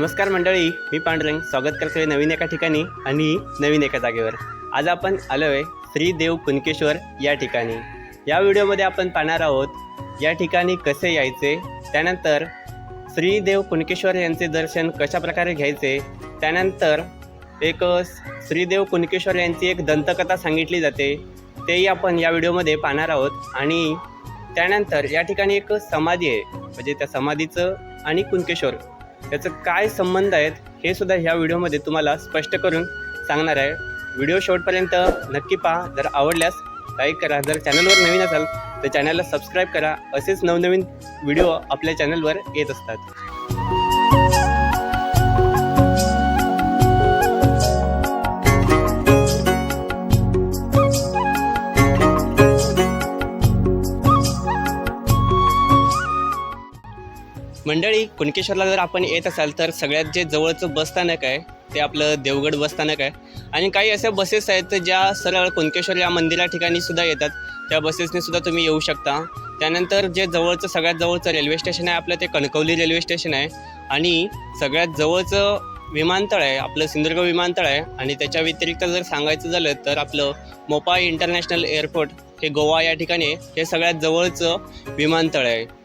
नमस्कार मंडळी मी पांडुरंग स्वागत करतोय नवीन एका ठिकाणी आणि नवीन एका जागेवर. आज आपण आलो आहे श्रीदेव कुणकेश्वर या ठिकाणी. या व्हिडिओमध्ये आपण पाहणार आहोत या ठिकाणी कसे यायचे त्यानंतर श्रीदेव कुणकेश्वर यांचे दर्शन कशा प्रकारे घ्यायचे त्यानंतर एक श्रीदेव कुणकेश्वर यांची एक दंतकथा सांगितली जाते तेही आपण या व्हिडिओमध्ये पाहणार आहोत. आणि त्यानंतर या ठिकाणी एक समाधी आहे म्हणजे त्या समाधीचं आणि कुणकेश्वर. याचं काय संबंध आहेत हे सुद्धा ह्या व्हिडिओमध्ये तुम्हाला स्पष्ट करून सांगणार आहे. व्हिडिओ शेवटपर्यंत नक्की पहा. जर आवडल्यास लाईक करा. जर चॅनलवर नवीन असाल तर चॅनलला सबस्क्राईब करा. असेच नवनवीन व्हिडिओ आपल्या चॅनलवर येत असतात. मंडळी कुणकेश्वरला जर आपण येत असाल तर सगळ्यात जे जवळचं बसस्थानक आहे ते आपलं देवगड बसस्थानक आहे. आणि काही अशा बसेस आहेत ज्या सरळ कुणकेश्वर या मंदिरा ठिकाणी सुद्धा येतात. त्या बसेसने सुद्धा तुम्ही येऊ शकता. त्यानंतर जे जवळचं सगळ्यात जवळचं रेल्वे स्टेशन आहे आपलं ते कणकवली रेल्वे स्टेशन आहे. आणि सगळ्यात जवळचं विमानतळ आहे आपलं सिंधुदुर्ग विमानतळ आहे. आणि त्याच्या व्यतिरिक्त जर सांगायचं झालं तर आपलं मोपा इंटरनॅशनल एअरपोर्ट हे गोवा या ठिकाणी हे सगळ्यात जवळचं विमानतळ आहे.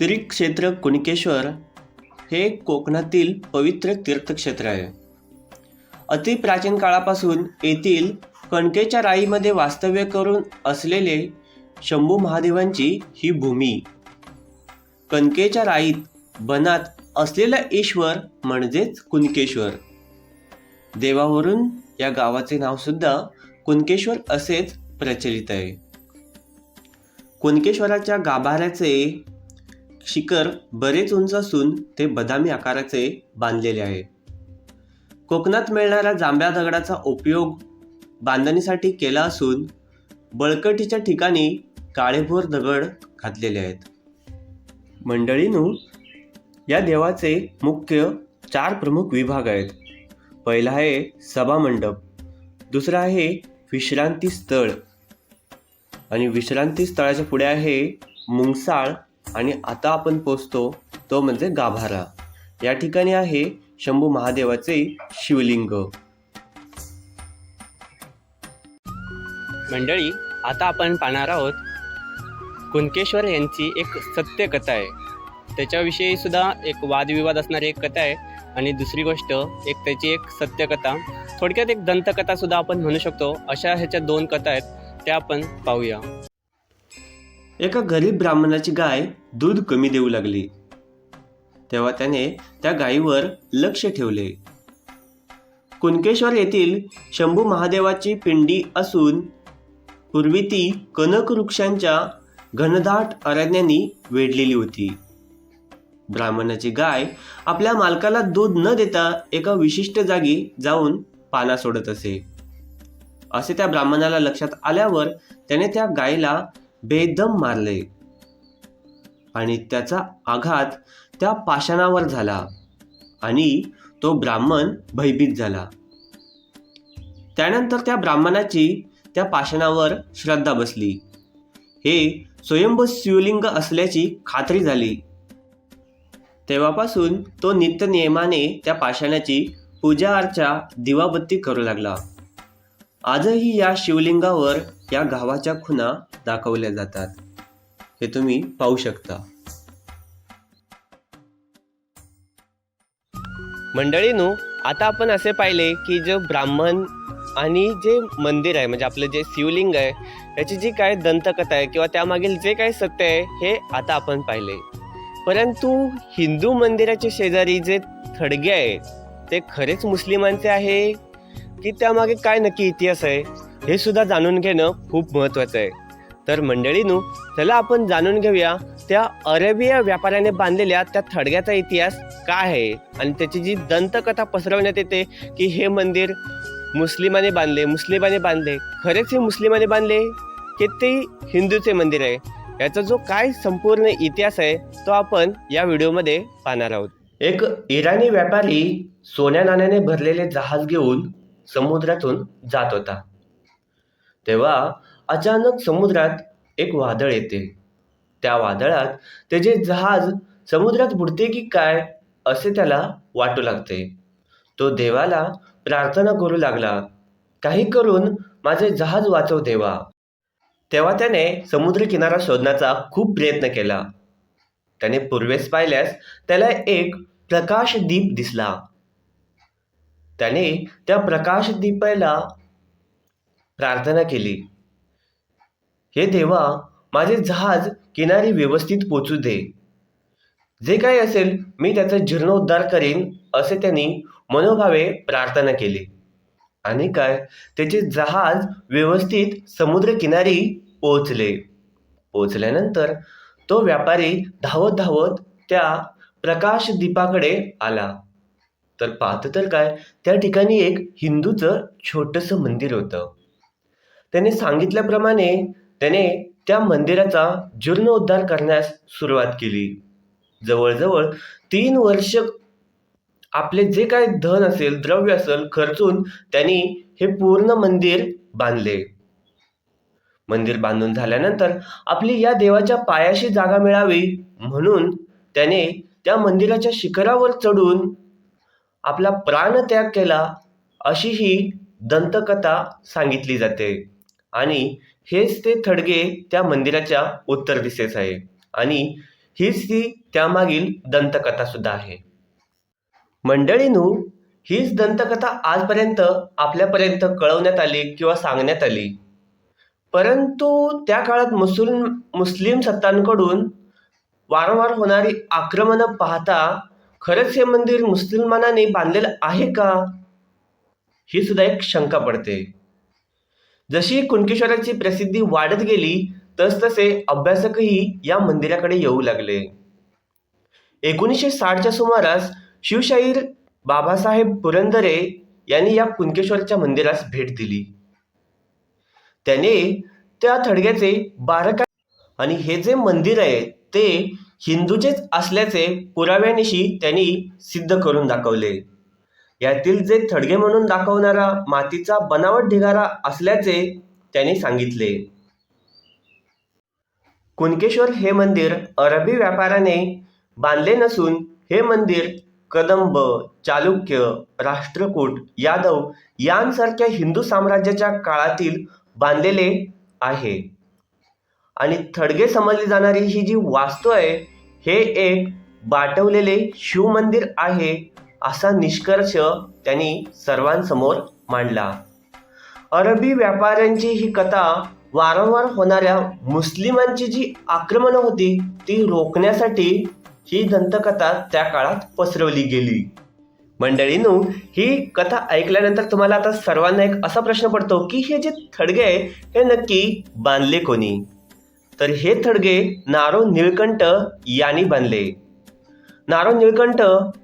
श्री क्षेत्र कुणकेश्वर हे कोकणातील पवित्र तीर्थक्षेत्र आहे. अति प्राचीन काळापासून येथील कणकेच्या राईमध्ये वास्तव्य करून असलेले शंभू महादेवांची ही भूमी. कणकेच्या राईत बनात असलेला ईश्वर म्हणजेच कुणकेश्वर. देवावरून या गावाचे नावसुद्धा कुणकेश्वर असेच प्रचलित आहे. कुणकेश्वराच्या गाभाऱ्याचे शिखर बरेच उंच असून ते बदामी आकाराचे बांधलेले आहे. कोकणात मिळणाऱ्या जांभ्या दगडाचा उपयोग बांधणीसाठी केला असून बळकटीच्या ठिकाणी काळेभोर दगड घातलेले आहेत. मंडळीनू या देवाचे मुख्य चार प्रमुख विभाग आहेत. पहिला आहे सभामंडप दुसरा आहे विश्रांती स्थळ आणि विश्रांती स्थळाच्या पुढे आहे मुंगसाळ आणि आता आपण पोचतो तो म्हणजे गाभारा. या ठिकाणी आहे शंभू महादेवाचे शिवलिंग. मंडळी आता आपण पाहणार आहोत कुणकेश्वर यांची एक सत्य कथा आहे. त्याच्याविषयी सुद्धा एक वादविवाद असणारी एक कथा आहे आणि दुसरी गोष्ट एक त्याची एक सत्यकथा. थोडक्यात एक दंतकथा सुद्धा आपण म्हणू शकतो. अशा ह्याच्या दोन कथा आहेत त्या आपण पाहूया. एका गरीब ब्राह्मणाची गाय दूध कमी देऊ लागली. तेव्हा त्याने त्या गायीवर लक्ष ठेवले. कुणकेश्वर येथील शंभू महादेवाची पिंडी असून पूर्वी ती कनक वृक्षांच्या घनदाट अरण्यानी वेढलेली होती. ब्राह्मणाची गाय आपल्या मालकाला दूध न देता एका विशिष्ट जागी जाऊन पाना सोडत असे. असे त्या ब्राह्मणाला लक्षात आल्यावर त्याने त्या गायीला बेदम मारले. आणि त्याचा आघात त्या पाषाणावर झाला आणि तो ब्राह्मण भयभीत झाला. त्यानंतर त्या ब्राह्मणाची त्या पाषाणावर श्रद्धा बसली. हे स्वयंभू शिवलिंग असल्याची खात्री झाली. तेव्हापासून तो नित्य नियमाने त्या पाषाणाची पूजा अर्चा दिवाबत्ती करू लागला. आजही या शिवलिंगावर या गावाच्या खुणा दाखवल्या जातात. हे तुम्ही पाहू शकता. मंडळीनो आता आपण असे पाहिले की जे ब्राह्मण आणि जे मंदिर आहे म्हणजे आपलं जे शिवलिंग आहे त्याची जी काय दंतकथा आहे किंवा त्यामागील जे काही सत्य आहे हे आता आपण पाहिले. परंतु हिंदू मंदिराच्या शेजारी जे थडगे आहे ते खरेच मुस्लिमांचे आहे की त्यामागे काय नक्की इतिहास आहे? हे सुद्धा जाणून घेणं खूप महत्त्वाचं आहे. तर मंडळीनू चला आपण जाणून घेऊया त्या अरेबिया व्यापाऱ्याने बांधलेल्या त्या थडग्याचा इतिहास काय आहे? आणि त्याची जी दंतकथा पसरवण्यात येते की हे मंदिर मुस्लिमाने बांधले मुस्लिमाने बांधले. खरेच हे मुस्लिमाने बांधले? की ते हिंदूचे मंदिर आहे? याचा जो काय संपूर्ण इतिहास आहे तो आपण या व्हिडिओमध्ये पाहणार आहोत. एक इराणी व्यापारी सोन्या नाण्याने भरलेले जहाज घेऊन समुद्रातून जात होता. तेव्हा अचानक समुद्रात एक वादळ येते. त्या वादळात त्याचे जहाज समुद्रात बुडते की काय असे त्याला वाटू लागते. तो देवाला प्रार्थना करू लागला काही करून माझे जहाज वाचव देवा. तेव्हा त्याने समुद्रकिनारा शोधण्याचा खूप प्रयत्न केला. त्याने पूर्वेस पाहिल्यास त्याला एक प्रकाशदीप दिसला. त्याने त्या प्रकाशदीपाला प्रार्थना केली. हे देवा माझे जहाज किनारी व्यवस्थित पोचू दे. जे काही असेल मी त्याचा जीर्णोद्धार करीन असे त्यांनी मनोभावे प्रार्थना केली. आणि काय त्याचे जहाज व्यवस्थित समुद्रकिनारी पोहोचले पोहोचल्यानंतर तो व्यापारी धावत धावत त्या प्रकाश दीपाकडे आला. तर पाहतं तर काय त्या ठिकाणी एक हिंदूचं छोटंसं मंदिर होतं. त्याने सांगितल्याप्रमाणे त्याने त्या मंदिराचा जीर्णोद्धार करण्यास सुरुवात केली. जवळजवळ तीन वर्ष आपले जे काय धन असेल द्रव्य असेल खर्चून त्यांनी हे पूर्ण मंदिर बांधले. मंदिर बांधून झाल्यानंतर आपली या देवाच्या पायाशी जागा मिळावी म्हणून त्याने त्या मंदिराच्या शिखरावर चढून आपला प्राणत्याग केला अशी ही दंतकथा सांगितली जाते. आणि हेच ते थडगे त्या मंदिराच्या उत्तर दिशेस आहे. आणि हीच ती त्यामागील दंतकथा सुद्धा आहे. मंडळीनू हीच दंतकथा आजपर्यंत आपल्यापर्यंत कळवण्यात आली किंवा सांगण्यात आली. परंतु त्या काळात मुस्लिम मुस्लिम सत्तांकडून वारंवार होणारी आक्रमणं पाहता खरंच हे मंदिर मुसलमानांनी बांधलेलं आहे का? ही सुद्धा एक शंका पडते. जशी कुणकेश्वराची प्रसिद्धी वाढत गेली तसतसे अभ्यासकही या मंदिराकडे येऊ लागले. एकोणीसशे साठच्या सुमारास शिवशाहीर बाबासाहेब पुरंदरे यांनी या कुणकेश्वरच्या मंदिरास भेट दिली. त्याने त्या थडग्याचे बारका आणि हे जे मंदिर आहे ते हिंदूचेच असल्याचे पुराव्यानिशी त्यांनी सिद्ध करून दाखवले. यातील जे थडगे म्हणून दाखवणारा मातीचा बनावट ढिगारा असल्याचे त्यांनी सांगितले. कुणकेश्वर हे मंदिर अरबी व्यापाऱ्याने बांधले नसून हे मंदिर कदंब चालुक्य राष्ट्रकूट यादव यांसारख्या हिंदू साम्राज्याच्या काळातील बांधलेले आहे. आणि थडगे समजली जाणारी ही जी वास्तू आहे हे एक बाटवलेले शिवमंदिर आहे असा निष्कर्ष त्यांनी सर्वांसमोर मांडला. अरबी व्यापाऱ्यांची ही कथा वारंवार होणाऱ्या मुस्लिमांची जी आक्रमणं होती ती रोखण्यासाठी ही दंतकथा त्या काळात पसरवली गेली. मंडळीनू ही कथा ऐकल्यानंतर तुम्हाला आता सर्वांना एक असा प्रश्न पडतो की हे जे थडगे आहे हे नक्की बांधले कोणी? तर हे थडगे नारो निळकंठ यांनी बांधले. नारो निळकंठ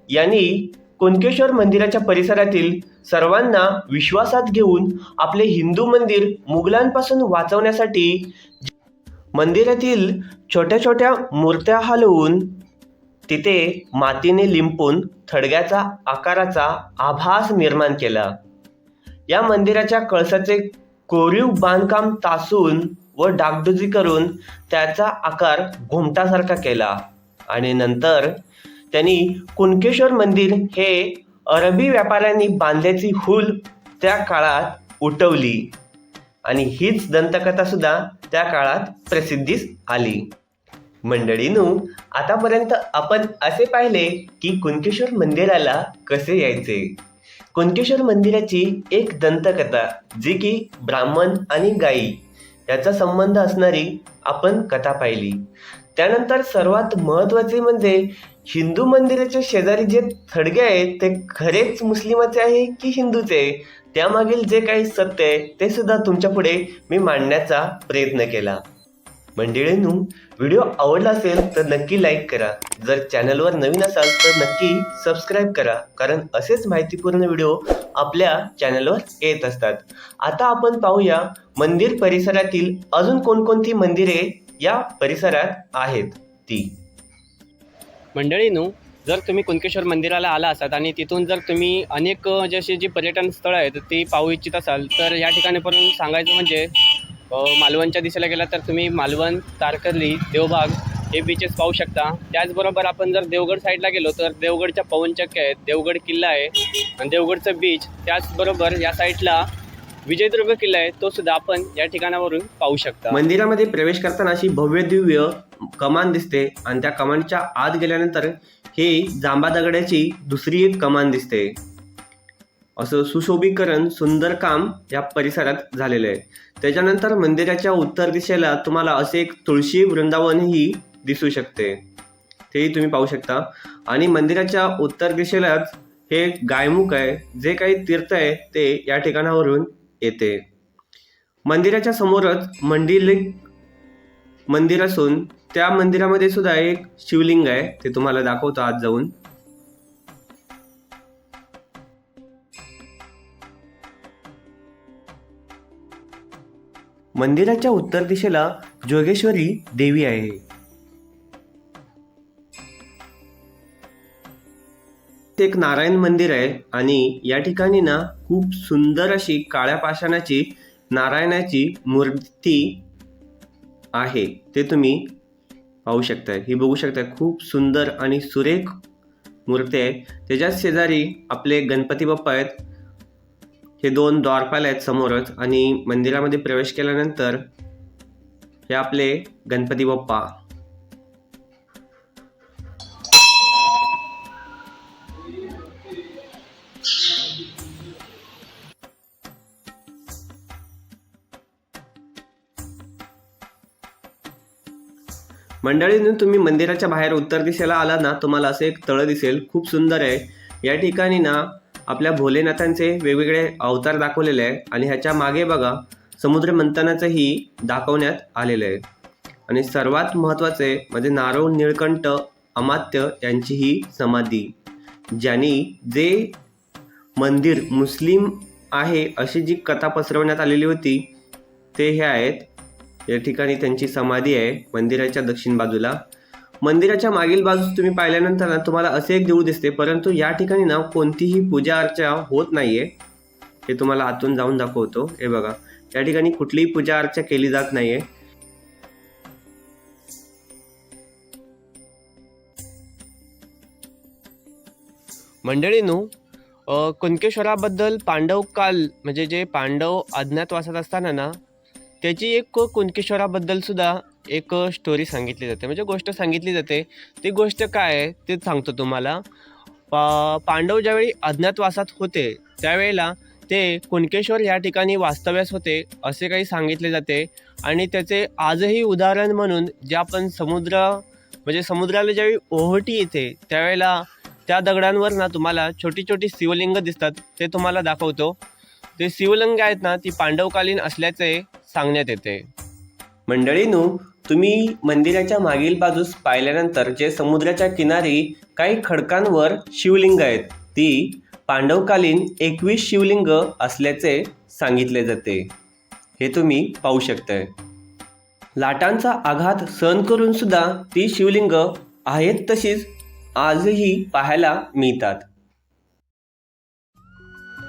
यांनी कुणकेश्वर मंदिराच्या परिसरातील सर्वांना विश्वासात घेऊन आपले हिंदू मंदिर मुघलांपासून वाचवण्यासाठी मंदिरातील छोट्या छोट्या मूर्त्या हलवून तिथे मातीने लिंपून थडग्याचा आकाराचा आभास निर्माण केला. या मंदिराच्या कळसाचे कोरीव बांधकाम तासून व डागडुजी करून त्याचा आकार घुमटासारखा केला आणि नंतर त्यांनी कुणकेश्वर मंदिर हे अरबी व्यापाऱ्यांनी बांधल्याची हूल त्या काळात उठवली. आणि हीच दंतकथा सुद्धा त्या काळात प्रसिद्धीस आली. मंडळीनू आतापर्यंत आपण असे पाहिले की कुणकेश्वर मंदिराला कसे यायचे? कुणकेश्वर मंदिराची एक दंतकथा जी की ब्राह्मण आणि गायी याचा संबंध असणारी आपण कथा पाहिली. त्यानंतर सर्वात महत्त्वाचे म्हणजे हिंदू मंदिराच्या शेजारी जे थडगे आहेत ते खरेच मुस्लिमाचे आहे की हिंदूचे? आहे त्यामागील जे काही सत्य आहे ते सुद्धा तुमच्यापुढे मी मांडण्याचा प्रयत्न केला. मंडळींनू व्हिडिओ आवडला असेल तर नक्की लाईक करा. जर चॅनलवर नवीन असाल तर नक्की सबस्क्राईब करा. कारण असेच माहितीपूर्ण व्हिडिओ आपल्या चॅनलवर येत असतात. आता आपण पाहूया मंदिर परिसरातील अजून कोणकोणती मंदिरे या परिसरात आहेत ती. मंडळीनू जर तुम्ही कुणकेश्वर मंदिराला आला असाल आणि तिथून जर तुम्ही अनेक जसे जशी जी पर्यटन स्थळं आहेत ती पाहू इच्छित असाल तर या ठिकाणी पण सांगायचं म्हणजे मालवणच्या दिशेला गेला तर तुम्ही मालवण तारकर्ली देवबाग हे बीचेस पाहू शकता. त्याचबरोबर आपण जर देवगड साईडला गेलो तर देवगडच्या पवनचक्क्या आहेत देवगड किल्ला आहे आणि देवगडचं बीच त्याचबरोबर या साईडला विजयदुर्ग किल्ला आहे तो सुद्धा आपण या ठिकाणावरून पाहू शकता. मंदिरामध्ये प्रवेश करताना अशी भव्य दिव्य कमान दिसते आणि त्या कमानच्या आत गेल्यानंतर हे जांबा दगडाची दुसरी एक कमान दिसते. असं सुशोभीकरण सुंदर काम या परिसरात झालेलं आहे. त्याच्यानंतर मंदिराच्या उत्तर दिशेला तुम्हाला असे एक तुळशी वृंदावनही दिसू शकते. तेही तुम्ही पाहू शकता. आणि मंदिराच्या उत्तर दिशेलाच हे गायमुख आहे. जे काही तीर्थ आहे ते या ठिकाणावरून येते. मंदिराच्या समोरच मंडिलिक मंदिर असून त्या मंदिरामध्ये सुद्धा एक शिवलिंग आहे ते तुम्हाला दाखवतो आज जाऊन. मंदिराच्या उत्तर दिशेला जोगेश्वरी देवी आहे. ते एक नारायण मंदिर आहे आणि या ठिकाणी ना खूप सुंदर अशी काळ्या पाषाणाची नारायणाची मूर्ती आहे. ते तुम्ही पाहू शकताय. ही बघू शकताय. खूप सुंदर आणि सुरेख मूर्ती आहे. त्याच्याच शेजारी आपले गणपती बाप्पा आहेत. हे दोन द्वारपाल आहेत समोरच आणि मंदिरामध्ये प्रवेश केल्यानंतर हे आपले गणपती बाप्पा मंडळीनं तुम्ही मंदिराच्या बाहेर उत्तर दिशेला आला ना तुम्हाला असं एक तळं दिसेल. खूप सुंदर आहे. या ठिकाणी ना आपल्या भोलेनाथांचे वेगवेगळे अवतार दाखवलेले आहे आणि ह्याच्या मागे बघा समुद्र मंथनाचंही दाखवण्यात आलेलं आहे. आणि सर्वात महत्त्वाचे म्हणजे नारोळ निळकंठ अमात्य यांची ही समाधी ज्यांनी जे मंदिर मुस्लिम आहे अशी जी कथा पसरवण्यात आलेली होती ते हे आहेत. या ठिकाणी त्यांची समाधी आहे मंदिराच्या दक्षिण बाजूला. मंदिराच्या मागील बाजूस तुम्ही पाहिल्यानंतर ना तुम्हाला असे एक देऊळ दिसते परंतु या ठिकाणी ना कोणतीही पूजा अर्चा होत आहे हे तुम्हाला आतून जाऊन दाखवतो. हे बघा या ठिकाणी कुठलीही पूजा अर्चा केली जात नाही आहे मंडळीनू अ, कुणकेश्वराबद्दल पांडव काल म्हणजे जे पांडव अज्ञातवासात असताना ना त्याची एक कुणकेश्वराबद्दल सुद्धा एक स्टोरी सांगितली जाते. म्हणजे गोष्ट सांगितली जाते. ती गोष्ट काय आहे ते सांगतो तुम्हाला. पा पांडव ज्यावेळी अज्ञातवासात होते त्यावेळेला ते कुणकेश्वर या ठिकाणी वास्तव्यास होते असे काही सांगितले जाते. आणि त्याचे आजही उदाहरण म्हणून जे आपण समुद्र म्हणजे समुद्राला ज्यावेळी ओहोटी येते त्यावेळेला त्या दगडांवर ना तुम्हाला छोटी छोटी शिवलिंग दिसतात ते तुम्हाला दाखवतो. ते शिवलिंग आहेत ना ती पांडवकालीन असल्याचे सांगण्यात येते. मंडळीनू तुम्ही मंदिराच्या मागील बाजूस पाहिल्यानंतर जे समुद्राच्या किनारी काही खडकांवर शिवलिंग आहेत ती पांडवकालीन एकवीस शिवलिंग असल्याचे सांगितले जाते. हे तुम्ही पाहू शकताय. लाटांचा आघात सहन करून सुद्धा ती शिवलिंग आहेत तशीच आजही पाहायला मिळतात.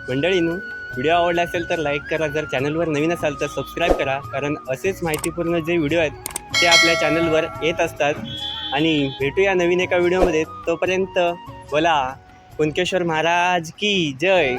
मंडळीनू व्हिडिओ आवडला असेल तर लाईक करा. जर चॅनलवर नवीन असाल तर सबस्क्राईब करा. कारण असेच माहितीपूर्ण जे व्हिडिओ आहेत ते आपल्या चॅनलवर येत असतात. आणि भेटूया नवीन एका व्हिडिओमध्ये. तोपर्यंत बोला कुणकेश्वर महाराज की जय.